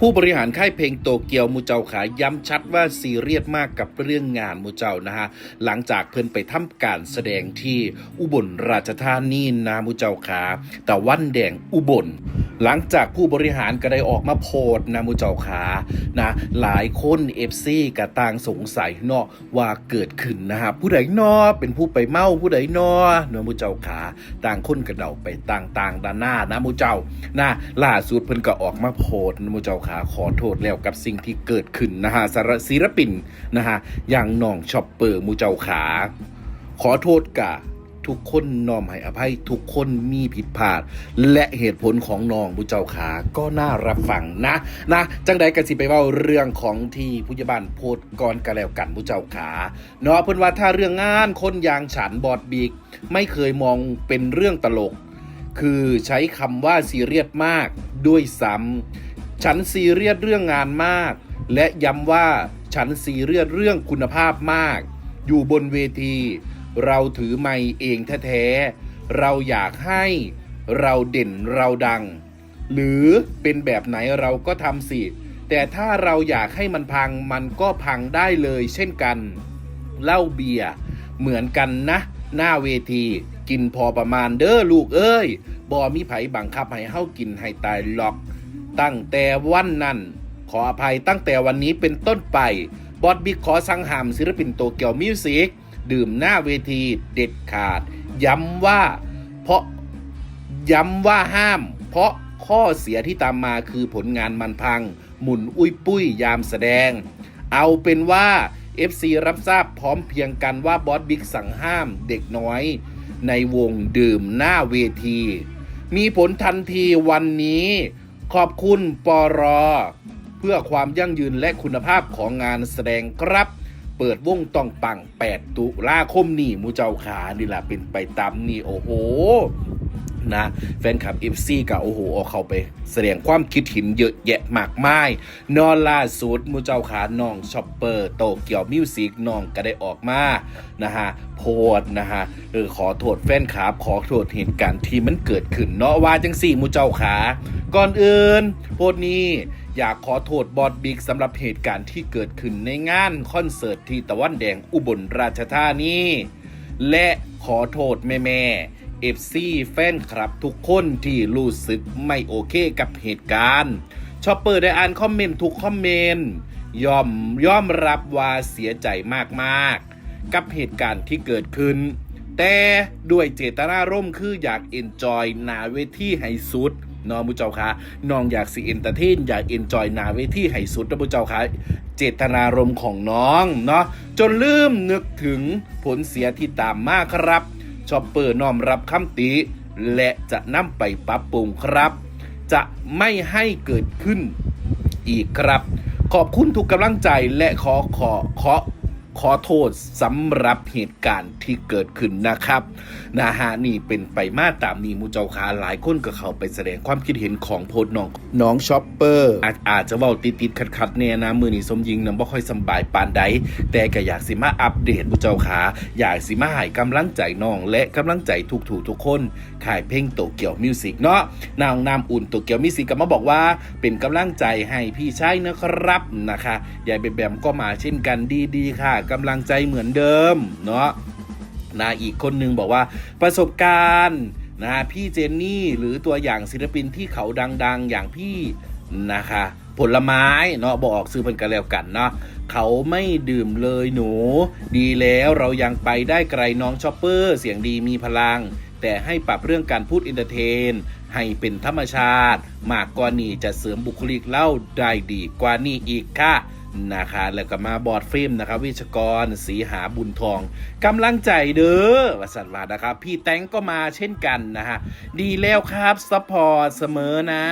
ผู้บริหารค่ายเพลงโตเกียวมูเจ้าขาย้ำชัดว่าซีเรียสมากกับเรื่องงานมูเจ้านะฮะหลังจากเพิ่นไปทำการแสดงที่อุบลราชธานีนามูเจ้าขาแต่วันแดงอุบล หลังจากผู้บริหารก็ได้ออกมาโพสนะมูเจ้าขานะหลายคนเอฟซีกะต่างสงสัยเนาะว่าเกิดขึ้นนะฮะผู้ใดนอเป็นผู้ไปเมาผู้ใดนอนาะมูเจ้าขาต่างคนกระเดาไปต่างๆด้านหน้านะมูเจ้านะล่าสุดเพิ่นก็ออกมาโพสนะมูเจ้าขาขอโทษแล้วกับสิ่งที่เกิดขึ้นนะฮะสารศิลปินนะฮะอย่างน้องช็อปเปอร์มูเจ้าขา ขอโทษกะ ทุกคนน้อมให้อภัย ทุกคนมีผิดพลาด และเหตุผลของน้องบุเจ้าขาก็น่ารับฟังนะนะจังใดกันสิไปเว่าเรื่องของที่ผู้ใหญ่บ้านโพดก่อนกันแล้วกันบุเจ้าขาเนาะเพิ่นว่าถ้าเรื่องงานคนอยางฉันบอดบีกไม่เคยมองเป็นเรื่องตลก คือใช้คำว่าซีเรียสมากด้วยซ้ำฉันซีเรียสเรื่องงานมาก และย้ำว่าฉันซีเรียสเรื่องคุณภาพมาก อยู่บนเวที เราถือไมค์เองแท้ๆ เราอยากให้เราเด่นเราดัง หรือเป็นแบบไหนเราก็ทำสิ แต่ถ้าเราอยากให้มันพังมันก็พังได้เลยเช่นกันเหล้าเบียร์เหมือนกันนะ หน้าเวที กินพอประมาณเด้อลูกเอ้ยบอมีไผบังคับให้เฮากินให้ตายหรอก ตั้งแต่วันนั้น ขออภัยตั้งแต่วันนี้เป็นต้นไปบอสบิ๊กขอสั่งหามศิลปินโตเกียวมิวสิก ดื่มหน้าเวทีเด็ดขาด ย้ำว่าเพราะย้ำว่าห้าม เพราะข้อเสียที่ตามมาคือผลงานมันพัง หมุนอุ้ยปุ้ยยามแสดง เอาเป็นว่า FC รับทราบพร้อมเพียงกันว่าบอสบิ๊กสั่งห้ามเด็กน้อย ในวงดื่มหน้าเวที มีผลทันทีวันนี้ ขอบคุณปอรอ เพื่อความยั่งยืนและคุณภาพของงานแสดงครับ เปิดวงตองปัง 8 ตุลาคมนี่มูเจ้าขานี่แหละเป็นไปตามนี่โอ้โหนะแฟนคลับ FC กับโอ้โหเอาเข้าไป แสดงความคิดเห็นเยอะแยะมากมาย นอนล่าสุดมูเจ้าขาน้องชอปเปอร์ โตเกียวมิวสิกน้องก็ได้ออกมานะฮะโพดนะฮะเออขอโทษแฟนคลับขอโทษเหตุการณ์ที่มันเกิดขึ้นเนาะว่าจังสี่มูเจ้าขา ก่อนอื่น โพดนี้ อยากขอโทษบอดบิ๊กสำหรับเหตุการณ์ที่เกิดขึ้นในงานคอนเสิร์ตที่ตะวันแดงอุบลราชธานีและขอโทษแม่แม่เอฟซีแฟนคลับทุกคนที่รู้สึกไม่โอเคกับเหตุการณ์ชอปเปอร์ได้อ่านคอมเมนต์ทุกคอมเมนต์ยอมยอมรับว่าเสียใจมากๆ กับเหตุการณ์ที่เกิดขึ้น แต่ด้วยเจตนารมณ์คืออยากเอนจอยนาเวทีให้สุด น้องมุเจ้าคะน้องอยากสิเอนเตอร์เทนอยากเอนจอยนาเวทีให้สุดนะมุเจ้าคะเจตนารมณ์ของน้องเนาะจนลืมนึกถึงผลเสียที่ตามมาครับชอปเปอร์น้อมรับคำติ และจะนำไปปรับปรุงครับ จะไม่ให้เกิดขึ้นอีกครับ ขอบคุณทุกกำลังใจและขอขอขอ ขอโทษสำหรับเหตุการณ์ที่เกิดขึ้นนะครับนะฮะนี่เป็นไปมาตามนี้มูเจ้าคาหลายคนก็เข้าไปแสดงความคิดเห็นของโพสต์น้องน้องช็อปเปอร์อาจอาจจะเว้าติดติดขัดขัดๆเนี่ยนะมือนี้สมยิงนะบ่ค่อยสำบายปานใดแต่ก็อยากสิมาอัปเดตมูเจ้าขาอยากสิมาให้กำลังใจน้องและกำลังใจทุกถูทุกคนขายเพลงโตเกียวมิวสิกเนาะนางนามอุ่นโตเกียวมิวสิกก็มาบอกว่า เป็นกำลังใจให้พี่ชายนะครับนะคะยายเบมแบมก็มาเช่นกันดีๆค่ะกำลังใจเหมือนเดิมเนาะนะอีกคนหนึ่งบอกว่าประสบการณ์นะพี่เจนนี่หรือตัวอย่างศิลปินที่เขาดัง ๆ อย่างพี่นะคะผลไม้เนาะบอกซื้อเพิ่นกันแล้วกันเนาะเขาไม่ดื่มเลยหนู ดีแล้วเรายังไปได้ไกลน้องชอปเปอร์เสียงดีมีพลัง แต่ให้ปรับเรื่องการพูดอินเตอร์เทน ให้เป็นธรรมชาติ มากกว่านี้จะเสริมบุคลิกเล่าได้ดีกว่านี้อีกค่ะ นะคะแล้วก็มาบอร์ดฟิล์มนะครับวิชกรสีหาบุญทองกำลังใจเด้อวสันวานะครับ พี่แตงก็มาเช่นกันนะฮะดีแล้วครับซัพพอร์ตเสมอนะ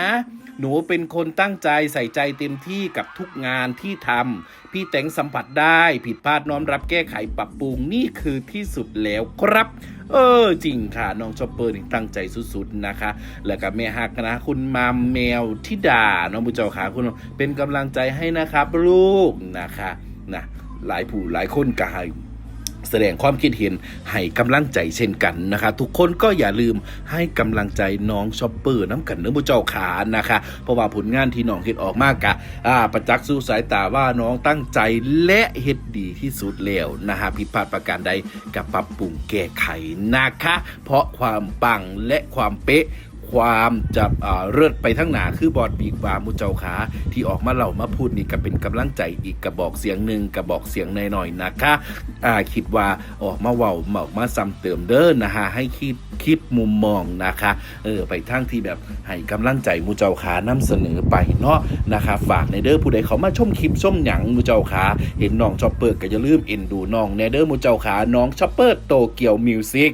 หนูเป็นคนตั้งใจใส่ใจเต็มที่กับทุกงานที่ทำพี่แตงสัมผัสได้ผิดพลาดน้อมรับแก้ไขปรับปรุงนี่คือที่สุดแล้วครับ เออจริงค่ะ น้องชอปเปอร์นี่ตั้งใจสุดๆนะคะ แล้วก็แม่ฮักนะคุณมามแมวทิดาน้องบุญเจ้าขาคุณเป็นกำลังใจให้นะครับลูกนะคะนะหลายผู้หลายคนกาย แสดงความคิดเห็นให้กำลังใจเช่นกันนะคะ ทุกคนก็อย่าลืมให้กำลังใจน้องชอปเปอร์น้ำกันเนื้อมูเจ้าขานะคะ เพราะว่าผลงานที่น้องเฮ็ดออกมากะอ่าประจักษ์สู่สายตาว่าน้องตั้งใจและเฮ็ดดีที่สุดแล้วนะฮะผิดพลาดประการใดกับปรับปรุงแก้ไขนะคะ เพราะความปังและความเป๊ะ ความจะอ่าเลิศไปทั้งหนาคือบอดบีกบามุเจ้าขาที่ออกมาเล่ามาพูดนี่ก็เป็นกำลังใจอีกกระบอกเสียงหนึ่งกระบอกเสียงหน่อยๆนะคะอ่าคิดว่าออกมาเว้ามาออกมาซ้ำเติมเด้อนะฮะให้คิดคิดมุมมองนะคะเออไปทั้งที่แบบให้กำลังใจมูเจ้าขานำเสนอไปเนาะนะคะฝากในเด้อผู้ใดเขามาชมคลิปชมหยังมูเจ้าขาเห็นน้องชอปเปอร์ก็อย่าลืมเอ็นดูน้องในเด้อมูเจ้าขาน้องชอปเปอร์โตเกียวมิวสิก